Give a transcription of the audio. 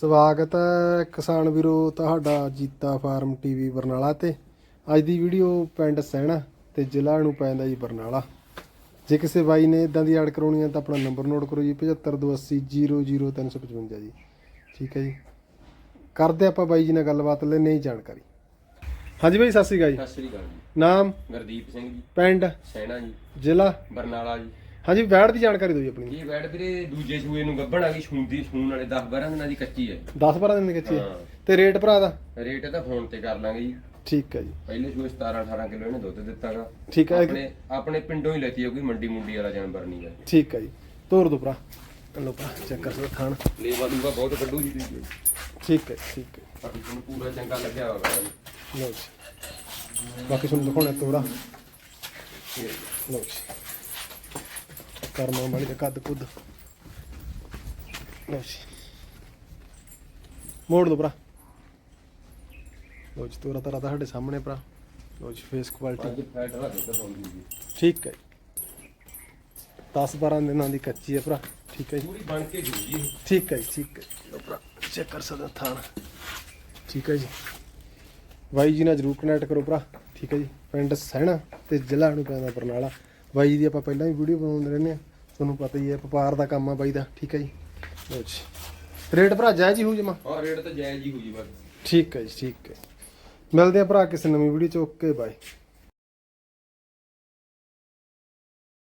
ਸਵਾਗਤ ਹੈ ਕਿਸਾਨ ਵੀਰੋ ਤੁਹਾਡਾ ਜੀਤਾ ਫਾਰਮ ਟੀਵੀ ਬਰਨਾਲਾ ਤੇ। ਅੱਜ ਦੀ ਵੀਡੀਓ ਪਿੰਡ ਸਹਿਣਾ ਤੇ ਜ਼ਿਲ੍ਹਾ ਨੂੰ ਪੈਂਦਾ ਜੀ ਬਰਨਾਲਾ। ਜੇ ਕਿਸੇ ਬਾਈ ਨੇ ਇਦਾਂ ਦੀ ਐਡ ਕਰਾਉਣੀ ਹੈ ਤਾਂ ਆਪਣਾ ਨੰਬਰ ਨੋਟ ਕਰੋ ਜੀ 7528000355 ਜੀ। ਠੀਕ ਹੈ ਜੀ। ਕਰਦੇ ਆਪਾਂ ਬਾਈ ਜੀ ਨਾਲ ਗੱਲਬਾਤ ਲੈ ਨਹੀਂ ਜਾਣਕਾਰੀ। ਹਾਂਜੀ ਬਾਈ ਸਤਿ ਸ੍ਰੀ ਅਕਾਲ ਜੀ। ਸਤਿ ਸ੍ਰੀ ਅਕਾਲ ਜੀ। ਨਾਮ? ਗੁਰਦੀਪ ਸਿੰਘ ਜੀ। ਪਿੰਡ? ਸੈਣਾ ਜੀ। ਜ਼ਿਲ੍ਹਾ? ਬਰਨਾਲਾ ਜੀ। ਹਾਂਜੀ ਵੈੜ ਦੀ ਜਾਣਕਾਰੀ ਦਿਓ ਜੀ ਆਪਣੀ। ਇਹ ਬੈਡ ਵੀਰੇ ਦੂਜੇ ਸੂਏ ਨੂੰ ਗੱਭਣ ਆ ਗਈ ਛੂੰਦੀ ਛੂਣ ਵਾਲੇ 10 12 ਦਿਨਾਂ ਦੀ ਕੱਚੀ ਹੈ 10 12 ਦਿਨ ਦੀ ਕੱਚੀ ਹੈ ਹਾਂ। ਤੇ ਰੇਟ ਭਰਾ ਦਾ? ਰੇਟ ਇਹਦਾ ਫੋਨ ਤੇ ਕਰ ਲਾਂਗੇ ਜੀ। ਠੀਕ ਹੈ ਜੀ। ਪਹਿਲੇ ਸੂਏ 17 18 ਕਿਲੋ ਇਹਨੇ ਦੁੱਧ ਦਿੱਤਾਗਾ। ਠੀਕ ਹੈ ਆਪਣੇ ਆਪਣੇ ਪਿੰਡੋਂ ਹੀ ਲੈਤੀ ਹੈ ਕੋਈ ਮੰਡੀ ਮੁੰਡੀ ਵਾਲਾ ਜਾਨਵਰ ਨਹੀਂ ਹੈ। ਠੀਕ ਹੈ ਜੀ। ਤੋਰ ਦੋ ਭਰਾ। ਲੋ ਭਰਾ ਚੈੱਕ ਕਰ ਲਓ ਥਾਣ। ਲੇਵਾ ਲੂਗਾ ਬਹੁਤ ਕੱਢੂ ਜੀ ਠੀਕ ਹੈ ਠੀਕ ਹੈ ਬਾਕੀ ਤੁਹਾਨੂੰ ਪੂਰਾ ਚੰਗਾ ਲੱਗਿਆ ਹੋਗਾ ਲਓ ਜੀ। ਬਾਕੀ ਤੁਹਾਨੂੰ ਦਿਖਾਉਣਾ ਤੋੜਾ ਲਓ ਜੀ। ਕਰਮਾ ਵਾਲੀ ਦਾ ਕੱਦ ਕੁੱਦ। ਜੀ। ਮੋੜ ਦੋ ਭਰਾ। ਲਓ ਜੀ ਤੋਰਾ ਤਰਾ ਤਾਂ ਸਾਡੇ ਸਾਹਮਣੇ ਭਰਾ। ਜੀ ਫੇਸ ਕੁਆਲਿਟੀ ਠੀਕ ਹੈ 10 12 ਦਿਨਾਂ ਦੀ ਕੱਚੀ ਹੈ ਭਰਾ। ਠੀਕ ਹੈ ਜੀ। ਪੂਰੀ ਬਣ ਕੇ ਜੂ ਜੀ ਠੀਕ ਹੈ ਜੀ ਠੀਕ ਹੈ ਲਓ ਭਰਾ ਚੈੱਕ ਕਰ ਸਕਦੇ ਥਾਣ। ਠੀਕ ਹੈ ਜੀ। ਬਾਈ ਜੀ ਨਾਲ ਜਰੂਰ ਕਨੈਕਟ ਕਰੋ ਭਰਾ। ਠੀਕ ਹੈ ਜੀ। ਪਿੰਡ ਸਹਿਣਾ ਤੇ ਜ਼ਿਲ੍ਹਾ ਨੂੰ ਪੈਂਦਾ ਬਰਨਾਲਾ। ਬਾਈ ਜੀ ਦੀ ਆਪਾਂ ਪਹਿਲਾਂ ਵੀ ਵੀਡੀਓ ਬਣਾਉਂਦੇ ਰਹਿੰਦੇ ਆ ਤੁਹਾਨੂੰ ਪਤਾ ਹੀ ਹੈ ਵਪਾਰ ਦਾ ਕੰਮ ਆ ਬਾਈ ਦਾ ਠੀਕ ਹੈ ਜੀ? ਲਓ ਜੀ। ਰੇਟ ਭਰਾ ਜਾਇਜ਼ ਹੀ ਹੋ ਜਮਾ? ਹਾਂ ਰੇਟ ਤਾਂ ਜਾਇਜ਼ ਹੀ ਹੋ ਜੀ ਬਸ। ਠੀਕ ਹੈ ਜੀ ਠੀਕ ਹੈ। ਮਿਲਦੇ ਆ ਭਰਾ ਕਿਸੇ ਨਵੀਂ ਵੀਡੀਓ ਚ ਓਕੇ ਬਾਏ।